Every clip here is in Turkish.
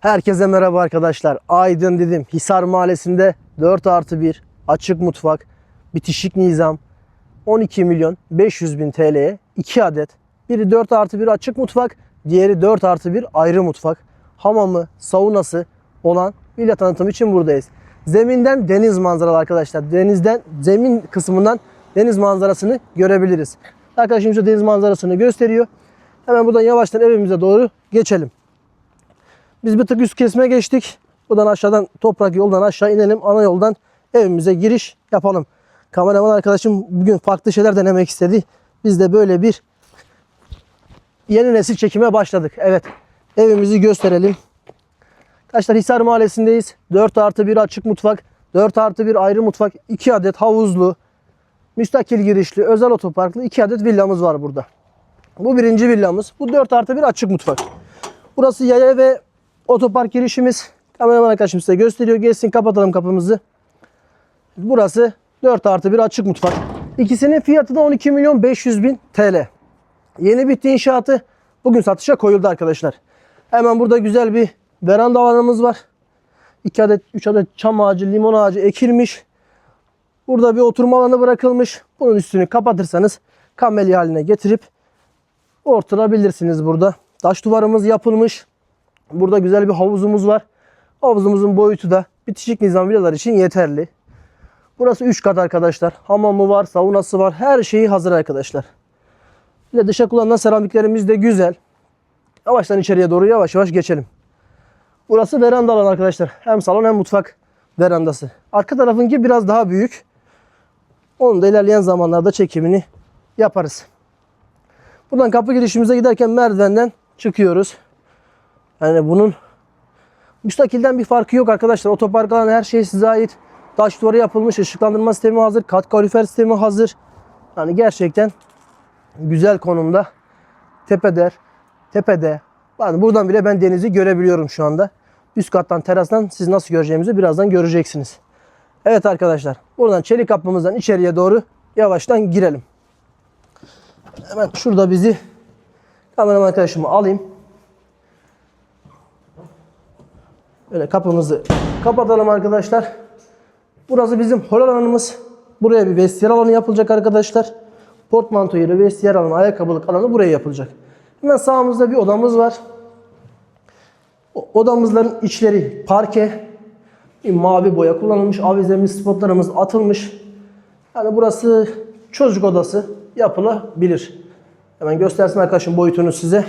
Herkese merhaba arkadaşlar. Aydın dedim. Hisar Mahallesi'nde 4 artı 1 açık mutfak, bitişik nizam 12 milyon 500 bin TL'ye 2 adet. Biri 4 artı 1 açık mutfak, diğeri 4 artı 1 ayrı mutfak. Hamamı, saunası olan villa tanıtım için buradayız. Zeminden deniz manzaralı arkadaşlar. Denizden, zemin kısmından deniz manzarasını görebiliriz. Arkadaşım şu deniz manzarasını gösteriyor. Hemen buradan yavaştan evimize doğru geçelim. Biz bir tık üst kesme geçtik. Buradan aşağıdan toprak yoldan aşağı inelim. Ana yoldan evimize giriş yapalım. Kameraman arkadaşım bugün farklı şeyler denemek istedi. Biz de böyle bir yeni nesil çekime başladık. Evet evimizi gösterelim. Arkadaşlar Hisar Mahallesi'ndeyiz. 4 artı 1 açık mutfak. 4 artı 1 ayrı mutfak. 2 adet havuzlu. Müstakil girişli özel otoparklı 2 adet villamız var burada. Bu birinci villamız. Bu 4 artı 1 açık mutfak. Burası yaya ve otopark girişimiz. Kameraman arkadaşım size gösteriyor. Gelsin kapatalım kapımızı. Burası 4 artı 1 açık mutfak. İkisinin fiyatı da 12 milyon 500 bin TL. Yeni bitti inşaatı. Bugün satışa koyuldu arkadaşlar. Hemen burada güzel bir veranda alanımız var. 2 adet 3 adet çam ağacı, limon ağacı ekilmiş. Burada bir oturma alanı bırakılmış. Bunun üstünü kapatırsanız kamelya haline getirip oturabilirsiniz burada. Taş duvarımız yapılmış. Burada güzel bir havuzumuz var. Havuzumuzun boyutu da bitişik nizam villalar için yeterli. Burası 3 kat arkadaşlar. Hamamı var, saunası var. Her şeyi hazır arkadaşlar. Bir de dışa kullanılan seramiklerimiz de güzel. Yavaştan içeriye doğru yavaş yavaş geçelim. Burası veranda alan arkadaşlar. Hem salon hem mutfak verandası. Arka tarafınki biraz daha büyük. Onu da ilerleyen zamanlarda çekimini yaparız. Buradan kapı girişimize giderken merdivenden çıkıyoruz. Yani bunun müstakilden bir farkı yok arkadaşlar. Otopark alanı her şey size ait. Taş duvarı yapılmış, ışıklandırma sistemi hazır, kat kalorifer sistemi hazır. Yani gerçekten güzel konumda. Tepeder, tepede. Yani buradan bile ben denizi görebiliyorum şu anda. Üst kattan, terastan siz nasıl göreceğimizi birazdan göreceksiniz. Evet arkadaşlar, buradan çelik kapımızdan içeriye doğru yavaştan girelim. Hemen şurada bizi kameraman arkadaşımı alayım. Böyle kapımızı kapatalım arkadaşlar. Burası bizim hol alanımız. Buraya bir vestiyer alanı yapılacak arkadaşlar. Portmanto yeri, vestiyer alanı, ayakkabılık alanı buraya yapılacak. Hemen sağımızda bir odamız var. O- Odamızların içleri parke. Bir mavi boya kullanılmış. Avizemiz, spotlarımız atılmış. Yani burası çocuk odası yapılabilir. Hemen göstersin arkadaşım boyutunu size.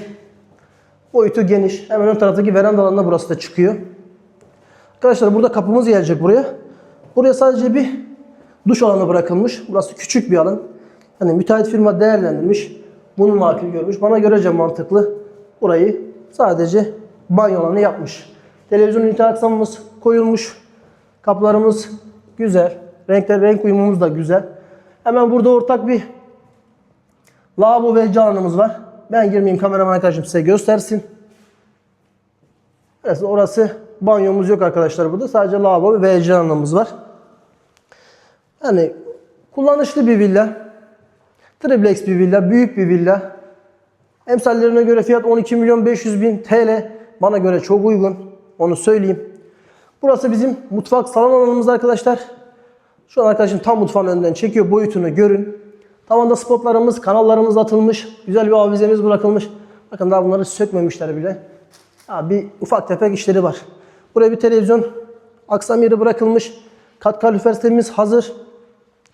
Boyutu geniş. Hemen ön taraftaki veranda alanına burası da çıkıyor. Arkadaşlar burada kapımız gelecek buraya. Buraya sadece bir duş alanı bırakılmış. Burası küçük bir alan. Hani müteahhit firma değerlendirmiş. Bunu makul görmüş. Bana görece mantıklı. Burayı sadece banyo alanı yapmış. Televizyon ünite aksamımız koyulmuş. Kapılarımız güzel. Renkler, renk uyumumuz da güzel. Hemen burada ortak bir lavabo ve canımız var. Ben girmeyeyim kameraman arkadaşım size göstersin. Orası, orası banyomuz yok arkadaşlar burada. Sadece lavabo ve WC alanımız var. Yani kullanışlı bir villa. Triplex bir villa, büyük bir villa. Emsallerine göre fiyat 12 milyon 500 bin TL. Bana göre çok uygun. Onu söyleyeyim. Burası bizim mutfak salon alanımız arkadaşlar. Şu an arkadaşım tam mutfağın önünden çekiyor. Boyutunu görün. Tavanda spotlarımız, kanallarımız atılmış. Güzel bir avizemiz bırakılmış. Bakın daha bunları sökmemişler bile. Ha, bir ufak tefek işleri var. Buraya bir televizyon aksam yeri bırakılmış. Kat kalorifer sistemimiz hazır.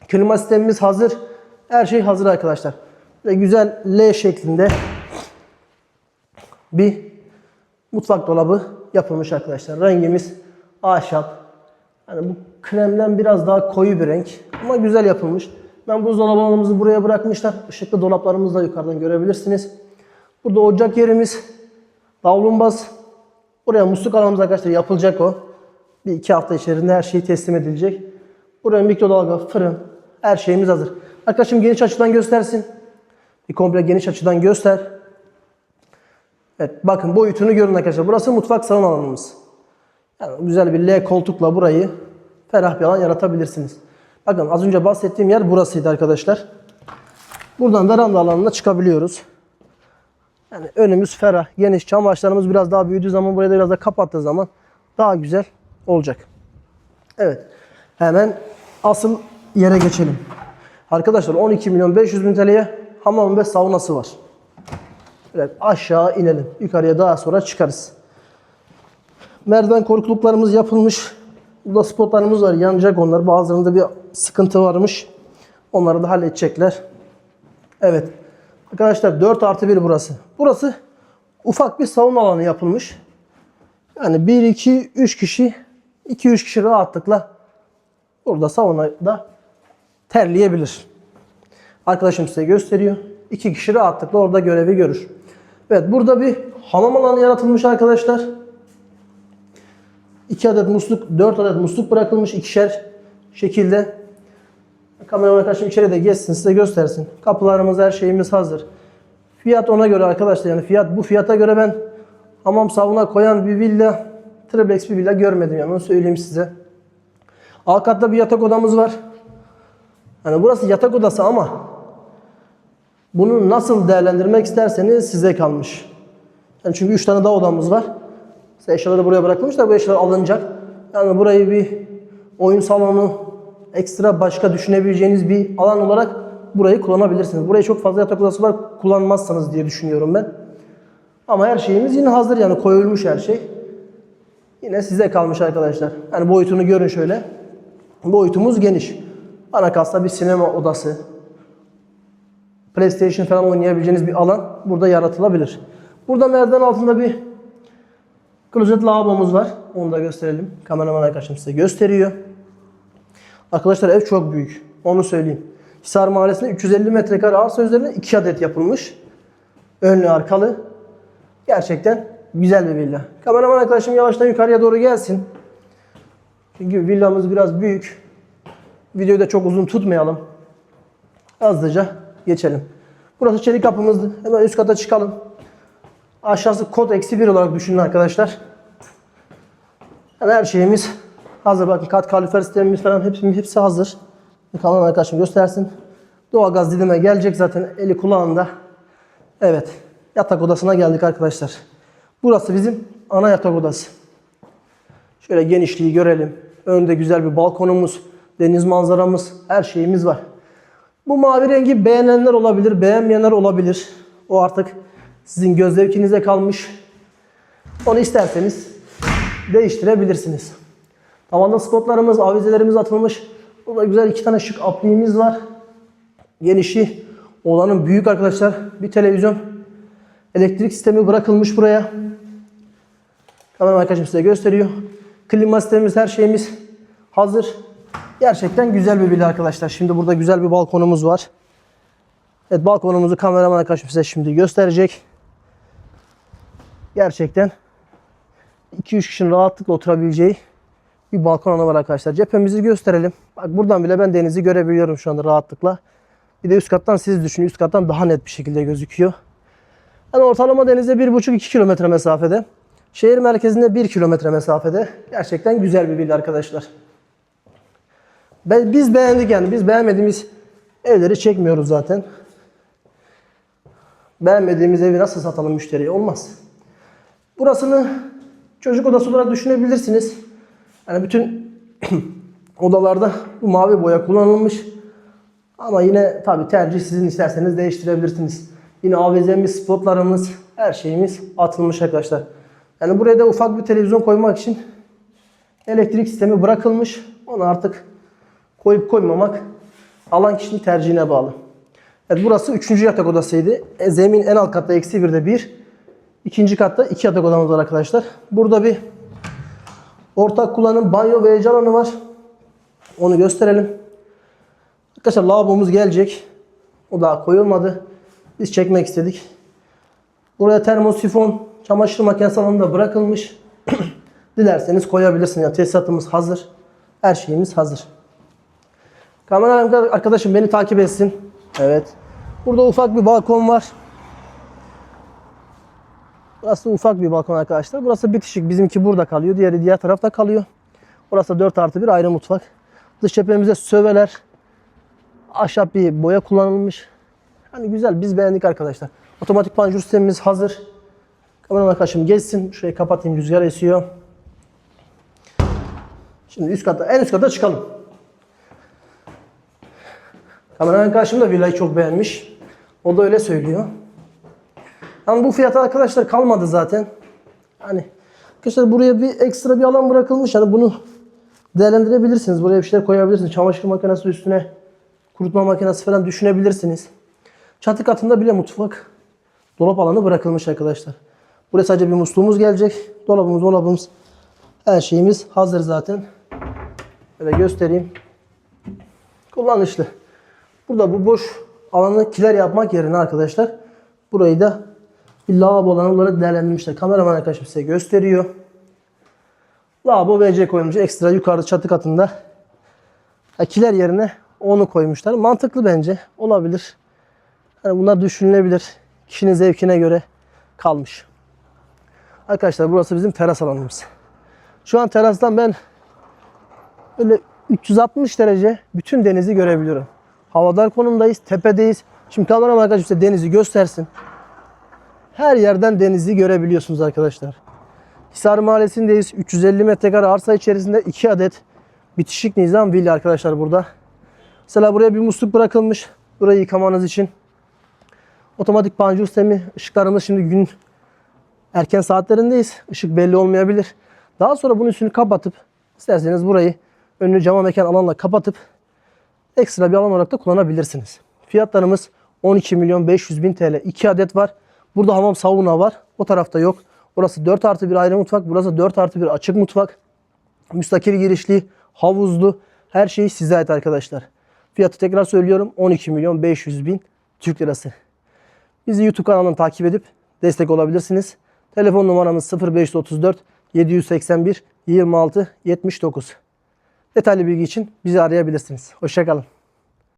Klima sistemimiz hazır. Her şey hazır arkadaşlar. Ve güzel L şeklinde bir mutfak dolabı yapılmış arkadaşlar. Rengimiz ahşap. Yani bu kremden biraz daha koyu bir renk ama güzel yapılmış. Ben buzdolabı alanımızı buraya bırakmışlar. Işıklı dolaplarımızı da yukarıdan görebilirsiniz. Burada ocak yerimiz, davlumbaz. Buraya musluk alanımız arkadaşlar yapılacak o. Bir iki hafta içerisinde her şey teslim edilecek. Buraya mikrodalga, fırın, her şeyimiz hazır. Arkadaşım geniş açıdan göstersin. Bir komple geniş açıdan göster. Evet bakın boyutunu görün arkadaşlar. Burası mutfak salon alanımız. Yani güzel bir L koltukla burayı ferah bir alan yaratabilirsiniz. Bakın az önce bahsettiğim yer burasıydı arkadaşlar. Buradan veranda alanına çıkabiliyoruz. Yani önümüz ferah, geniş. Çamaşırlarımız biraz daha büyüdüğü zaman burayı da biraz da kapattığı zaman daha güzel olacak. Evet. Hemen asıl yere geçelim. Arkadaşlar 12 milyon 500 bin TL'ye hamam ve saunası var. Evet aşağı inelim. Yukarıya daha sonra çıkarız. Merdiven korkuluklarımız yapılmış. Burada spotlarımız var. Yanacak onlar. Bazılarında bir sıkıntı varmış. Onları da halledecekler. Evet. Arkadaşlar 4 artı 1 burası. Burası ufak bir sauna alanı yapılmış. Yani 1, 2, 3 kişi 2-3 kişi rahatlıkla burada saunada terleyebilir. Arkadaşım size gösteriyor. 2 kişi rahatlıkla orada görevi görür. Evet burada bir hamam alanı yaratılmış arkadaşlar. 2 adet musluk, 4 adet musluk bırakılmış ikişer şekilde. Kameraman arkadaşım içeri de geçsin size göstersin. Kapılarımız her şeyimiz hazır. Fiyat ona göre arkadaşlar yani fiyat bu fiyata göre ben hamam savuna koyan bir villa, triplex bir villa görmedim yani onu söyleyeyim size. Alt katta bir yatak odamız var. Yani burası yatak odası ama bunu nasıl değerlendirmek isterseniz size kalmış. Yani çünkü 3 tane daha odamız var. İşte eşyaları buraya bırakılmış da bu eşyalar alınacak. Yani burayı bir oyun salonu, ekstra başka düşünebileceğiniz bir alan olarak burayı kullanabilirsiniz. Burayı çok fazla yatak odası var kullanmazsanız diye düşünüyorum ben. Ama her şeyimiz yine hazır yani koyulmuş her şey. Yine size kalmış arkadaşlar. Yani boyutunu görün şöyle. Boyutumuz geniş. Bana kalsa bir sinema odası, PlayStation falan oynayabileceğiniz bir alan burada yaratılabilir. Burada merdiven altında bir klozet lavabomuz var. Onu da gösterelim. Kameraman arkadaşım size gösteriyor. Arkadaşlar ev çok büyük. Onu söyleyeyim. Hisar Mahallesi'nde 350 metrekare arsa üzerine 2 adet yapılmış. Önlü arkalı. Gerçekten güzel bir villa. Kameraman arkadaşım yavaştan yukarıya doğru gelsin. Çünkü villamız biraz büyük. Videoyu da çok uzun tutmayalım. Hızlıca geçelim. Burası çelik kapımızdı. Hemen üst kata çıkalım. Aşağısı kod eksi bir olarak düşünün arkadaşlar. Yani her şeyimiz hazır. Bakın kat kalorifer sistemimiz falan hepsi, hepsi hazır. Kalan arkadaşım göstersin. Doğalgaz didime gelecek zaten eli kulağında. Evet. Yatak odasına geldik arkadaşlar. Burası bizim ana yatak odası. Şöyle genişliği görelim. Önde güzel bir balkonumuz, deniz manzaramız, her şeyimiz var. Bu mavi rengi beğenenler olabilir, beğenmeyenler olabilir. O artık sizin göz zevkinize kalmış. Onu isterseniz değiştirebilirsiniz. Tavanda spotlarımız, avizelerimiz atılmış. Burada güzel iki tane şık apliğimiz var. Genişi olanın büyük arkadaşlar. Bir televizyon. Elektrik sistemi bırakılmış buraya. Kameraman arkadaşım size gösteriyor. Klima sistemimiz, her şeyimiz hazır. Gerçekten güzel bir villa arkadaşlar. Şimdi burada güzel bir balkonumuz var. Evet balkonumuzu kameraman arkadaşım size şimdi gösterecek. Gerçekten 2-3 kişinin rahatlıkla oturabileceği bir balkon alanı var arkadaşlar. Cephemizi gösterelim. Bak buradan bile ben denizi görebiliyorum şu anda rahatlıkla. Bir de üst kattan siz düşünün. Üst kattan daha net bir şekilde gözüküyor. Yani ortalama denize 1,5-2 kilometre mesafede. Şehir merkezinde 1 kilometre mesafede. Gerçekten güzel bir villa arkadaşlar. Biz beğendik yani. Biz beğenmediğimiz evleri çekmiyoruz zaten. Beğenmediğimiz evi nasıl satalım müşteriye? Olmaz. Burasını çocuk odası olarak düşünebilirsiniz. Yani bütün odalarda bu mavi boya kullanılmış. Ama yine tabi tercih sizin isterseniz değiştirebilirsiniz. Yine avizemiz, spotlarımız, her şeyimiz atılmış arkadaşlar. Yani buraya da ufak bir televizyon koymak için elektrik sistemi bırakılmış. Onu artık koyup koymamak alan kişinin tercihine bağlı. Evet burası üçüncü yatak odasıydı. E, zemin en alt katta eksi birde bir. İkinci katta iki yatak odamız var arkadaşlar. Burada bir ortak kullanım banyo ve ece alanı var. Onu gösterelim. Arkadaşlar lavabomuz gelecek. O daha koyulmadı. Biz çekmek istedik. Buraya termosifon, çamaşır makinesi alanı da bırakılmış. Dilerseniz koyabilirsiniz. Yani tesisatımız hazır. Her şeyimiz hazır. Kamera arkadaşım beni takip etsin. Evet. Burada ufak bir balkon var. Burası ufak bir balkon arkadaşlar. Burası bitişik. Bizimki burada kalıyor. Diğeri diğer tarafta kalıyor. Burası 4 artı 1 ayrı mutfak. Dış cephemize söveler. Ahşap bir boya kullanılmış. Hani güzel biz beğendik arkadaşlar. Otomatik panjur sistemimiz hazır. Kameraman arkadaşım geçsin. Şurayı kapatayım rüzgar esiyor. Şimdi üst kata, en üst kata çıkalım. Kameraman arkadaşım da villayı çok beğenmiş. O da öyle söylüyor. Ama bu fiyata arkadaşlar kalmadı zaten. Hani arkadaşlar buraya bir ekstra bir alan bırakılmış. Hani bunu değerlendirebilirsiniz. Buraya bir şeyler koyabilirsiniz. Çamaşır makinesi üstüne kurutma makinesi falan düşünebilirsiniz. Çatı katında bile mutfak dolap alanı bırakılmış arkadaşlar. Buraya sadece bir musluğumuz gelecek. Dolabımız, dolabımız her şeyimiz hazır zaten. Böyle göstereyim. Kullanışlı. Burada bu boş alanı kiler yapmak yerine arkadaşlar burayı da bir lavabo alanı olarak değerlendirmişler. Kameraman arkadaşım size gösteriyor. Lavabo WC koymuş ekstra yukarı çatı katında. Ha, kiler yerine onu koymuşlar. Mantıklı bence. Olabilir. Hani bunlar düşünülebilir. Kişinin zevkine göre kalmış. Arkadaşlar burası bizim teras alanımız. Şu an terastan ben böyle 360 derece bütün denizi görebiliyorum. Havadar konumdayız, tepedeyiz. Şimdi kameraman arkadaşım size denizi göstersin. Her yerden denizi görebiliyorsunuz arkadaşlar. Hisar Mahallesi'ndeyiz. 350 metrekare arsa içerisinde 2 adet bitişik nizam villa arkadaşlar burada. Mesela buraya bir musluk bırakılmış. Burayı yıkamanız için. Otomatik panjur sistemi. Işıklarımız şimdi gün erken saatlerindeyiz. Işık belli olmayabilir. Daha sonra bunun üstünü kapatıp isterseniz burayı önünü cama mekan alanla kapatıp ekstra bir alan olarak da kullanabilirsiniz. Fiyatlarımız 12 milyon 500 bin TL. 2 adet var. Burada hamam sauna var. O tarafta yok. Orası 4 artı bir ayrı mutfak. Burası 4 artı bir açık mutfak. Müstakil girişli, havuzlu. Her şey size ait arkadaşlar. Fiyatı tekrar söylüyorum. 12 milyon 500 bin Türk lirası. Bizi YouTube kanalından takip edip destek olabilirsiniz. Telefon numaramız 0534 781 26 79. Detaylı bilgi için bizi arayabilirsiniz. Hoşçakalın.